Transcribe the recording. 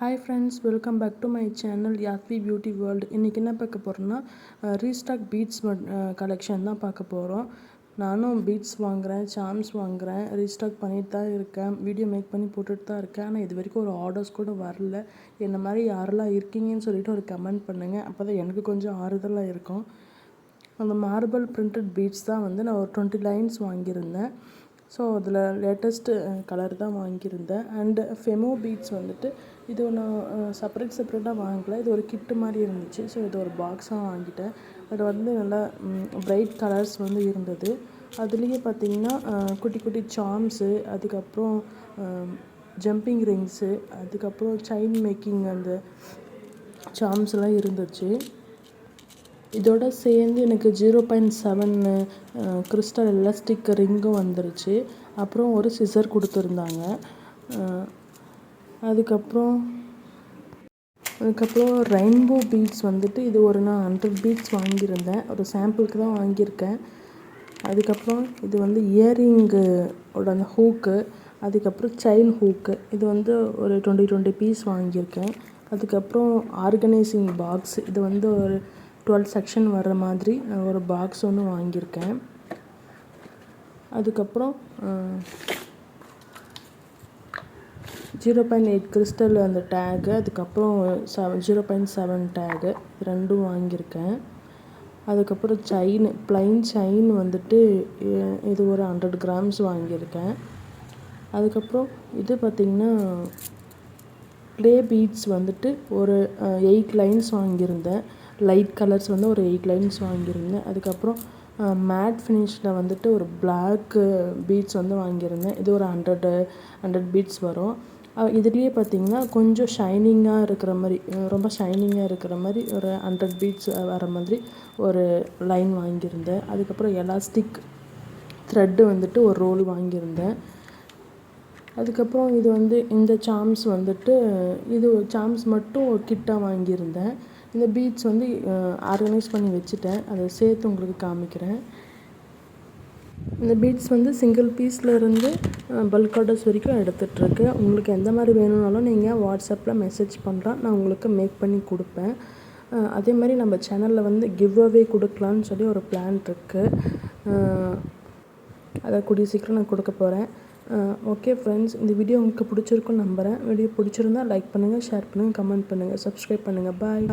Hi friends welcome back to my channel Yathvi beauty world இன்றைக்கி என்ன பார்க்க போகிறோன்னா ரீஸ்டாக் பீட்ஸ் கலெக்ஷன் தான் பார்க்க போகிறோம் நானும் பீட்ஸ் வாங்குகிறேன் சாம்ஸ் வாங்குகிறேன் ரீஸ்டாக் பண்ணிட்டு தான் இருக்கேன் வீடியோ மேக் பண்ணி போட்டுட்டு தான் இருக்கேன். ஆனால் இது வரைக்கும் ஒரு ஆர்டர்ஸ் கூட வரல. என்ன மாதிரி யாரெல்லாம் இருக்கீங்கன்னு சொல்லிட்டு ஒரு கமெண்ட் பண்ணுங்கள் அப்போ தான் எனக்கு கொஞ்சம் ஆறுதலாக இருக்கும். அந்த மார்பிள் பிரிண்டட் பீட்ஸ் தான் வந்து நான் ஒரு டுவெண்ட்டி லைன்ஸ் வாங்கியிருந்தேன். ஸோ அதில் லேட்டஸ்ட்டு கலர் தான் வாங்கியிருந்தேன். அண்டு ஃபெமோ பீட்ஸ் வந்துட்டு இது ஒன்று செப்பரேட் செப்பரேட்டாக வாங்கலை. இது ஒரு கிட்டு மாதிரி இருந்துச்சு. ஸோ இது ஒரு பாக்ஸாக வாங்கிட்டேன். அது வந்து நல்லா ப்ரைட் கலர்ஸ் வந்து இருந்தது. அதுலேயே பார்த்திங்கன்னா குட்டி குட்டி சாம்ஸு அதுக்கப்புறம் ஜம்பிங் ரிங்ஸு அதுக்கப்புறம் செயின் மேக்கிங் அந்த சாம்ஸ்லாம் இருந்துச்சு. இதோட சேர்ந்து எனக்கு zero point seven crystal elastic ரிங்கும் வந்துருச்சு. அப்புறம் ஒரு சிசர் கொடுத்துருந்தாங்க. அதுக்கப்புறம் அதுக்கப்புறம் ரெயின்போ பீட்ஸ் வந்துட்டு இது ஒரு நான் ஹண்ட்ரட் பீட்ஸ் வாங்கியிருந்தேன். ஒரு சாம்பிளுக்கு தான் வாங்கியிருக்கேன். அதுக்கப்புறம் இது வந்து இயரிங்கு ஓட அந்த ஹூக்கு அதுக்கப்புறம் செயின் ஹூக்கு இது வந்து ஒரு டுவெண்ட்டி டுவெண்ட்டி பீஸ் வாங்கியிருக்கேன். அதுக்கப்புறம் ஆர்கனைசிங் பாக்ஸ் இது வந்து ஒரு டுவெல் செக்ஷன் வர்ற மாதிரி ஒரு பாக்ஸ் ஒன்று வாங்கியிருக்கேன். அதுக்கப்புறம் ஜீரோ பாயிண்ட் எயிட் கிறிஸ்டல் அந்த டேகு அதுக்கப்புறம் seven zero point seven tag ரெண்டும் வாங்கியிருக்கேன். அதுக்கப்புறம் செயின் ப்ளைன் செயின் வந்துட்டு இது ஒரு ஹண்ட்ரட் கிராம்ஸ் வாங்கியிருக்கேன். அதுக்கப்புறம் இது பார்த்திங்கன்னா ப்ளே பீட்ஸ் வந்துட்டு ஒரு எயிட் லைன்ஸ் வாங்கியிருந்தேன். லைட் கலர்ஸ் வந்து ஒரு எயிட் லைன்ஸ் வாங்கியிருந்தேன். அதுக்கப்புறம் மேட் ஃபினிஷில் வந்துட்டு ஒரு பிளாக்கு பீட்ஸ் வந்து வாங்கியிருந்தேன். இது ஒரு ஹண்ட்ரடு ஹண்ட்ரட் பீட்ஸ் வரும். இதுலேயே பார்த்தீங்கன்னா கொஞ்சம் ஷைனிங்காக இருக்கிற மாதிரி ரொம்ப ஷைனிங்காக இருக்கிற மாதிரி ஒரு ஹண்ட்ரட் பீட்ஸ் வர மாதிரி ஒரு லைன் வாங்கியிருந்தேன். அதுக்கப்புறம் எலாஸ்டிக் த்ரெட்டு வந்துட்டு ஒரு ரோல் வாங்கியிருந்தேன். அதுக்கப்புறம் இது வந்து இந்த சாம்ஸ் வந்துட்டு இது சாம்ஸ் மட்டும் கிட்டாக வாங்கியிருந்தேன். இந்த பீட்ஸ் வந்து ஆர்கனைஸ் பண்ணி வச்சுட்டேன். அதை சேர்த்து உங்களுக்கு காமிக்கிறேன். இந்த பீட்ஸ் வந்து சிங்கிள் பீஸ்லேருந்து பல்க் ஆர்டர்ஸ் வரைக்கும் எடுத்துகிட்ருக்கு உங்களுக்கு எந்த மாதிரி வேணும்னாலும் நீங்கள் வாட்ஸ்அப்பில் மெசேஜ் பண்ணுறேன் நான் உங்களுக்கு மேக் பண்ணி கொடுப்பேன். அதே மாதிரி நம்ம சேனலில் வந்து கிவ் அவே கொடுக்கலான்னு சொல்லி ஒரு பிளான் இருக்குது அதை கூடிய சீக்கிரம் நான் கொடுக்க போகிறேன் ஓகே ஃப்ரெண்ட்ஸ் இந்த வீடியோ உங்களுக்கு பிடிச்சிருக்குன்னு நம்புகிறேன் வீடியோ பிடிச்சிருந்தா லைக் பண்ணுங்கள் ஷேர் பண்ணுங்கள் கமெண்ட் பண்ணுங்கள் சப்ஸ்கிரைப் பண்ணுங்கள் பாய்